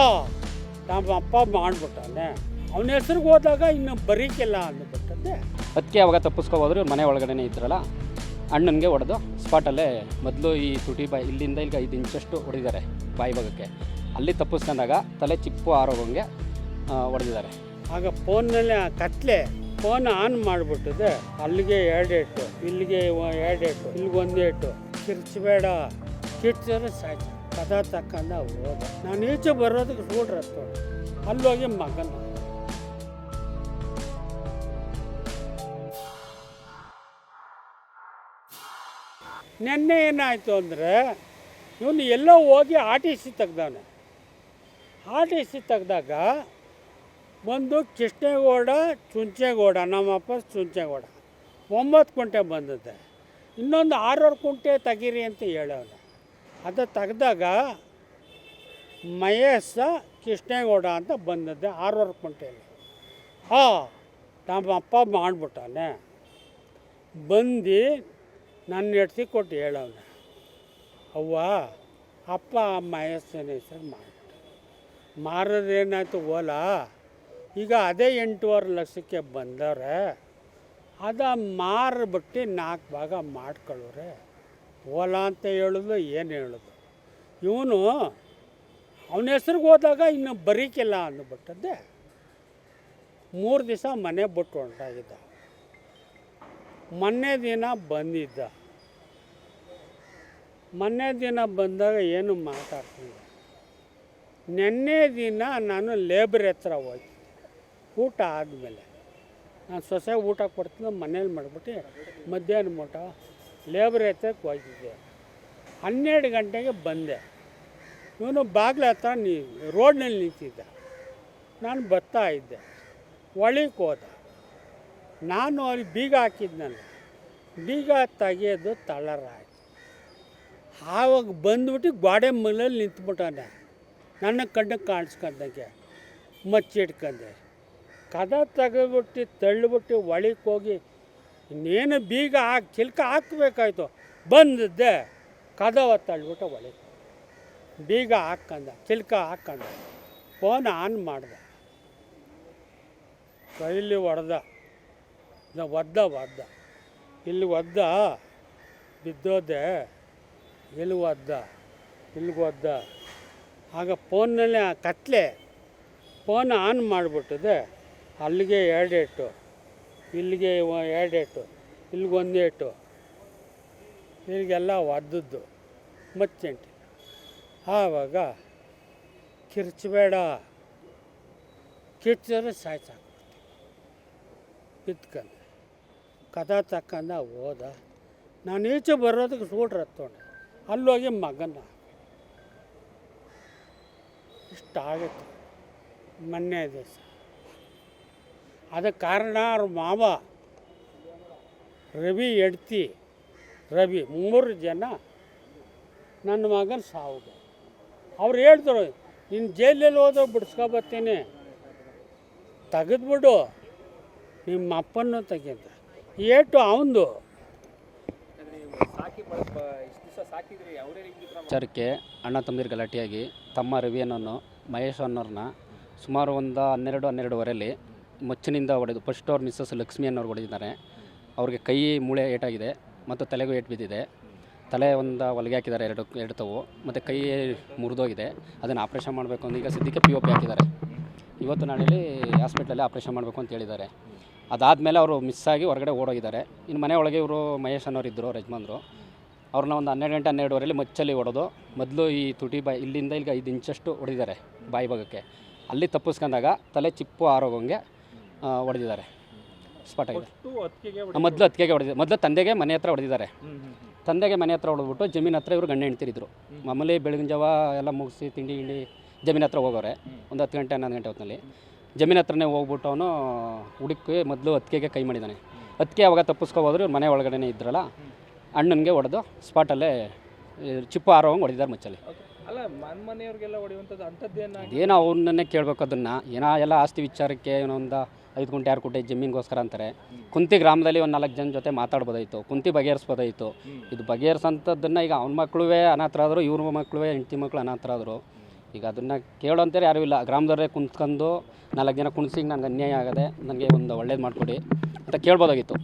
ಆ ನಮ್ಮ ಅಪ್ಪ ಮಾಡಿಬಿಟ್ಟಾನೆ ಅವನ. ಹೆಸ್ರಿಗೆ ಹೋದಾಗ ಇನ್ನು ಬರೀಕಿಲ್ಲ ಅಂದ್ಬಿಟ್ಟಂತೆ ಅದಕ್ಕೆ ಅವಾಗ ತಪ್ಪಿಸ್ಕೋಬೋದ್ರೆ ಇವ್ರ ಮನೆ ಒಳಗಡೆನೇ ಇದ್ರಲ್ಲ. ಅಣ್ಣನಿಗೆ ಹೊಡೆದು ಸ್ಪಾಟಲ್ಲೇ ಮೊದಲು ಈ ತುಟಿ ಬಾಯಿ ಇಲ್ಲಿಂದ ಈಗ ಐದು ಇಂಚಷ್ಟು ಹೊಡೆದಿದ್ದಾರೆ ಬಾಯಿ ಭಾಗಕ್ಕೆ. ಅಲ್ಲಿ ತಪ್ಪಿಸ್ಕೊಂಡಾಗ ತಲೆ ಚಿಪ್ಪು ಆರೋಗಂಗೆ ಹೊಡೆದಿದ್ದಾರೆ. ಆಗ ಫೋನ್ನಲ್ಲಿ ಕತ್ಲೆ ಫೋನ್ ಆನ್ ಮಾಡಿಬಿಟ್ಟಿದೆ. ಅಲ್ಲಿಗೆ ಎರಡು ಏಟು ಇಲ್ಲಿಗೆ ಎರಡು ಏಟು ಇಲ್ಲಿಗೆ ಒಂದು ಏಟು. ಕಿರ್ಚಬೇಡ. ಕಿರ್ಚಿದ್ರೆ ಸಾಯ್ತು ಕದ ತಕ್ಕಂದ ಹೋದ. ನಾನು ಈಚೆ ಬರೋದಕ್ಕೆ ರೂಢ್ರ ಅಲ್ಲೋಗಿ ಮಗನ. ನೆನ್ನೆ ಏನಾಯಿತು ಅಂದರೆ, ಇವನು ಎಲ್ಲೋ ಹೋಗಿ ಆರ್ ಟಿ ಸಿ ತೆಗ್ದವನೆ ಆರ್ ಟಿ ಸಿ ತೆಗ್ದಾಗ ಬಂದು ಕೃಷ್ಣೇಗೌಡ, ಚುಂಚೇಗೌಡ ನಮ್ಮಪ್ಪ ಚುಂಚೇಗೌಡ, ಒಂಬತ್ತು ಕುಂಟೆ ಬಂದದ್ದೆ. ಇನ್ನೊಂದು ಆರೂವರೆ ಕುಂಟೆ ತೆಗೀರಿ ಅಂತ ಹೇಳವನೆ. ಅದು ತೆಗ್ದಾಗ ಮಹೇಶ ಕೃಷ್ಣೇಗೌಡ ಅಂತ ಬಂದದ್ದೆ ಆರೂವರೆ ಕುಂಟೆಯಲ್ಲಿ. ಹಾಂ, ನಮ್ಮ ಅಪ್ಪ ಮಾಡಿಬಿಟ್ಟಾನೆ. ಬಂದು ನನ್ನ ಎಡ್ಸಿ ಕೊಟ್ಟು ಹೇಳವನೆ. ಅವ್ವ, ಅಪ್ಪ ಮಹೇಶನ ಹೆಸರು ಮಾಡಿಬಿಟ್ಟ. ಮಾರೋದೇನಾಯ್ತು ಓಲ? ಈಗ ಅದೇ ಎಂಟೂವರೆ ಲಕ್ಷಕ್ಕೆ ಬಂದವ್ರೆ. ಅದ ಮಾರಿಬಿಟ್ಟು ನಾಲ್ಕು ಭಾಗ ಮಾಡ್ಕೊಳ್ಳೋರೆ. ಓಲ ಅಂತ ಹೇಳೋದು ಏನು ಹೇಳೋದು? ಇವನು ಅವನ ಹೆಸ್ರಿಗೆ ಹೋದಾಗ ಇನ್ನು ಬರೀಕಿಲ್ಲ ಅಂದ್ಬಿಟ್ಟದ್ದೆ. ಮೂರು ದಿವಸ ಮನೆ ಬಿಟ್ಟು ಹೊಂಟಾಗಿದ್ದ ಮೊನ್ನೆ ದಿನ ಬಂದಿದ್ದ. ಮೊನ್ನೆ ದಿನ ಬಂದಾಗ ಏನು ಮಾತಾಡ್ತಿಲ್ಲ ನೆನ್ನೆ ದಿನ ನಾನು ಲೇಬರ್ ಹತ್ರ ಹೋಗಿ ಊಟ ಆದಮೇಲೆ. ನಾನು ಸೊಸೆ ಊಟ ಕೊಡ್ತೀನಿ, ಮನೇಲಿ ಮಾಡಿಬಿಟ್ಟು ಮಧ್ಯಾಹ್ನ ಊಟ ಲೇಬರ್ ಎತ್ತಕ್ಕೆ ಹೋಗಿದ್ದೆ ಹನ್ನೆರಡು ಗಂಟೆಗೆ ಬಂದೆ. ಇವನು ಬಾಗಿಲು ಹತ್ರ ನೀ, ರೋಡ್ನಲ್ಲಿ ನಿಂತಿದ್ದೆ. ನಾನು ಬರ್ತಾ ಇದ್ದೆ. ಒಳಗೆ ಹೋದ. ನಾನು ಅಲ್ಲಿ ಬೀಗ ಹಾಕಿದ್ನಲ್ಲ, ಬೀಗ ತೆಗೆಯೋದು ತಳರ ಆವಾಗ ಬಂದ್ಬಿಟ್ಟು ಗೋಡೆ ಮನೇಲಿ ನಿಂತ್ಬಿಟ್ಟಾನೆ. ನನ್ನ ಕಣ್ಣು ಕಾಣಿಸ್ಕೊಂಡಂಗೆ ಮಚ್ಚಿಟ್ಕೊಂಡೆ. ಕದ ತೆಗೆದ್ಬಿಟ್ಟು, ತಳ್ಳಿಬಿಟ್ಟು ಒಳಗೆ ಹೋಗಿ ಇನ್ನೇನು ಬೀಗ ಹಾಕಿ, ಚಿಲ್ಕ ಹಾಕಬೇಕಾಯ್ತು. ಬಂದಿದ್ದೆ, ಕದವ ತಳ್ಳಿಬಿಟ್ಟು ಒಳಗೆ. ಬೀಗ ಹಾಕ್ಕಂದ, ಚಿಲ್ಕ ಹಾಕ್ಕಂದ. ಫೋನ್ ಆನ್ ಮಾಡ್ದ. ಕೈಲಿ ಹೊಡೆದ ನ- ಒದ್ದ ಒದ್ದ. ಇಲ್ಲಿ ಒದ್ದ, ಬಿದ್ದೋದೆ. ಇಲ್ಲಿ ಒದ್ದ ಇಲ್ಲಿಗೆ ಒದ್ದ. ಆಗ ಫೋನಲ್ಲಿ ಕತ್ಲೆ, ಫೋನ್ ಆನ್ ಮಾಡಿಬಿಟ್ಟಿದೆ. ಅಲ್ಲಿಗೆ ಎರಡೆಟ್ಟು. ಇಲ್ಲಿಗೆ ಎರಡು ಏಟು ಇಲ್ಲಿಗೆ ಒಂದು ಏಟು ಇಲ್ಲಿಗೆಲ್ಲ ಒದ್ದದ್ದು ಮತ್ತೆಂಟು. ಆವಾಗ ಕಿರ್ಚಬೇಡ ಕಿರ್ಚಿದ್ರೆ ಸಾಯ್ಸಾಕ್ಬಿಡ್ತೀವಿ ಬಿತ್ಕಂದೆ ಕದ ತಕ್ಕಂದ ಹೋದ. ನಾನು ಈಚೆ ಬರೋದಕ್ಕೆ ಸೂಟ್ರ ಹತ್ತೋಣ ಅಲ್ಲೋಗಿ ಮಗನ ಇಷ್ಟ ಆಗುತ್ತೆ ಮೊನ್ನೆ ದಿವಸ. ಅದಕ್ಕೆ ಕಾರಣ ಅವ್ರ ಮಾವ ರವಿ ಎಡ್ತಿ ರವಿ ಮೂರು ಜನ ನನ್ನ ಮಗನ ಸಾವು ಅವ್ರು ಹೇಳ್ತಾರೆ ನೀನು ಜೈಲಲ್ಲಿ ಹೋದಾಗ ಬಿಡಿಸ್ಕೊಬತ್ತೀನಿ ತೆಗೆದ್ಬಿಡು. ನಿಮ್ಮ ಅಪ್ಪನೂ ತೆಗೆದ. ಏಟು ಅವಂದು. ಚರ್ಕೆ ಅಣ್ಣ ತಮ್ಮದಿರು ಗಲಾಟೆಯಾಗಿ ತಮ್ಮ ರವಿ ಅನ್ನೋನು ಮಹೇಶ್ ಅನ್ನೋರನ್ನ ಸುಮಾರು ಒಂದು ಹನ್ನೆರಡು, ಹನ್ನೆರಡುವರೆಯಲ್ಲಿ ಮಚ್ಚಿನಿಂದ ಹೊಡೆದು ಫಸ್ಟ್ ಅವ್ರ ಮಿಸ್ಸಸ್ ಲಕ್ಷ್ಮಿ ಅನ್ನೋರು ಹೊಡೆದಿದ್ದಾರೆ. ಅವ್ರಿಗೆ ಕೈ, ಮೂಳೆ ಏಟಾಗಿದೆ ಮತ್ತು ತಲೆಗೂ ಏಟು ಬಿದ್ದಿದೆ. ತಲೆ ಒಂದು ಒಲಗೆ ಹಾಕಿದ್ದಾರೆ, ಎರಡು ಎರಡು ತವು, ಮತ್ತು ಕೈ ಮುರಿದೋಗಿದೆ. ಅದನ್ನು ಆಪ್ರೇಷನ್ ಮಾಡಬೇಕು ಅಂತ ಈಗ ಸದ್ಯಕ್ಕೆ ಪಿ ಒ ಪಿ ಹಾಕಿದ್ದಾರೆ. ಇವತ್ತು ನಾಳೆಯಲ್ಲಿ ಹಾಸ್ಪಿಟ್ಲಲ್ಲಿ ಆಪ್ರೇಷನ್ ಮಾಡಬೇಕು ಅಂತ ಹೇಳಿದ್ದಾರೆ. ಅದಾದಮೇಲೆ ಅವರು ಮಿಸ್ ಆಗಿ ಹೊರಗಡೆ ಓಡೋಗಿದ್ದಾರೆ. ಇನ್ನು ಮನೆ ಒಳಗೆ ಇವರು ಮಹೇಶ್ ಅನ್ನೋರು ಇದ್ದರು ಯಜಮಾನ್ರು. ಅವ್ರನ್ನ ಒಂದು ಹನ್ನೆರಡು ಗಂಟೆ ಹನ್ನೆರಡುವರೆಯಲ್ಲಿ ಮಚ್ಚಲ್ಲಿ ಹೊಡೆದು, ಮೊದಲು ಈ ತುಟಿ ಬಾಯಿ, ಇಲ್ಲಿಂದ ಇಲ್ಲಿಗೆ ಐದು ಇಂಚಷ್ಟು ಹೊಡೆದಿದ್ದಾರೆ ಬಾಯಿ ಭಾಗಕ್ಕೆ. ಅಲ್ಲಿ ತಪ್ಪಿಸ್ಕೊಂಡಾಗ ತಲೆ ಚಿಪ್ಪು ಆರೋಗಂಗೆ ಹೊಡೆದಿದ್ದಾರೆ. ಸ್ಪಾಟ್ ಆಗಿದೆ. ಮೊದಲು ಅತ್ತಿಗೆಗೆ ಹೊಡೆದಿದೆ ಮೊದಲು ತಂದೆಗೆ ಮನೆ ಹತ್ರ ಹೊಡೆದಿದ್ದಾರೆ. ತಂದೆಗೆ ಮನೆ ಹತ್ರ ಹೊಡೆದ್ಬಿಟ್ಟು ಜಮೀನ್ ಹತ್ರ ಇವರು ಗಂಡ ಹೆಣ್ತಿರಿದ್ರು ಮಾಮೂಲಿ ಬೆಳಗಿನ ಜಾವ ಎಲ್ಲ ಮುಗಿಸಿ ತಿಂಡಿ ಗಿಂಡಿ ಜಮೀನ್ ಹತ್ರ ಹೋಗೋರೆ. ಒಂದು ಹತ್ತು ಗಂಟೆ ಹನ್ನೊಂದು ಗಂಟೆ ಹೊತ್ತಿನಲ್ಲಿ ಜಮೀನ್ ಹತ್ರನೇ ಹೋಗ್ಬಿಟ್ಟು ಅವನು ಹುಡುಕಿ ಮೊದಲು ಅತ್ತಿಗೆಗೆ ಕೈ ಮಾಡಿದ್ದಾನೆ ಅತ್ತಿಗೆ ಅವಾಗ ತಪ್ಪಿಸ್ಕೊಬೋದ್ರು ಇವ್ರು ಮನೆ ಒಳಗಡೆನೇ ಇದ್ರಲ್ಲ. ಅಣ್ಣನಿಗೆ ಹೊಡೆದು ಸ್ಪಾಟಲ್ಲೇ ಚಿಪ್ಪು ಆರೋವಂಗೆ ಹೊಡೆದಿದ್ದಾರೆ ಮಚ್ಚಲ್ಲಿ. ಅಲ್ಲ ಮನ್ ಮನೆಯವ್ರಿಗೆಲ್ಲ ಹೊಡೆಯುವಂಥದ್ದು ಅಂಥದ್ದೇನ ಅವ್ರನ್ನೇ ಕೇಳಬೇಕು ಅದನ್ನು. ಏನೋ ಎಲ್ಲ ಆಸ್ತಿ ವಿಚಾರಕ್ಕೆ ಏನೋ ಒಂದು ಐದು ಗುಂಟೆ ಆರು ಗುಂಟೆ ಜಮೀನಿಗೋಸ್ಕರ ಅಂತಾರೆ. ಕುಂತಿ ಗ್ರಾಮದಲ್ಲಿ ಒಂದು ನಾಲ್ಕು ಜನ ಜೊತೆ ಮಾತಾಡ್ಬೋದಾಯಿತು. ಕುಂತಿ ಬಗೆಹರಿಸ್ಬೋದಾಯಿತು. ಇದು ಬಗೆಹರಿಸೋಂಥದ್ದನ್ನು ಈಗ ಅವ್ನ ಮಕ್ಕಳುವೇ ಅನಾಥರಾದರು ಇವ್ರ ಮಕ್ಕಳುವೇ ಹೆಂಡತಿ ಮಕ್ಕಳು ಅನಾಥರಾದರು ಈಗ ಅದನ್ನು ಅಂತಾರೆ ಯಾರೂ ಇಲ್ಲ. ಗ್ರಾಮದವರೇ ಕುಂತ್ಕೊಂಡು ನಾಲ್ಕು ಜನ ಕುಣಿಸಿ ನಂಗೆ ಅನ್ಯಾಯ ಆಗದೆ ನನಗೆ ಒಂದು ಒಳ್ಳೇದು ಮಾಡಿಕೊಡಿ ಅಂತ ಕೇಳ್ಬೋದಾಗಿತ್ತು.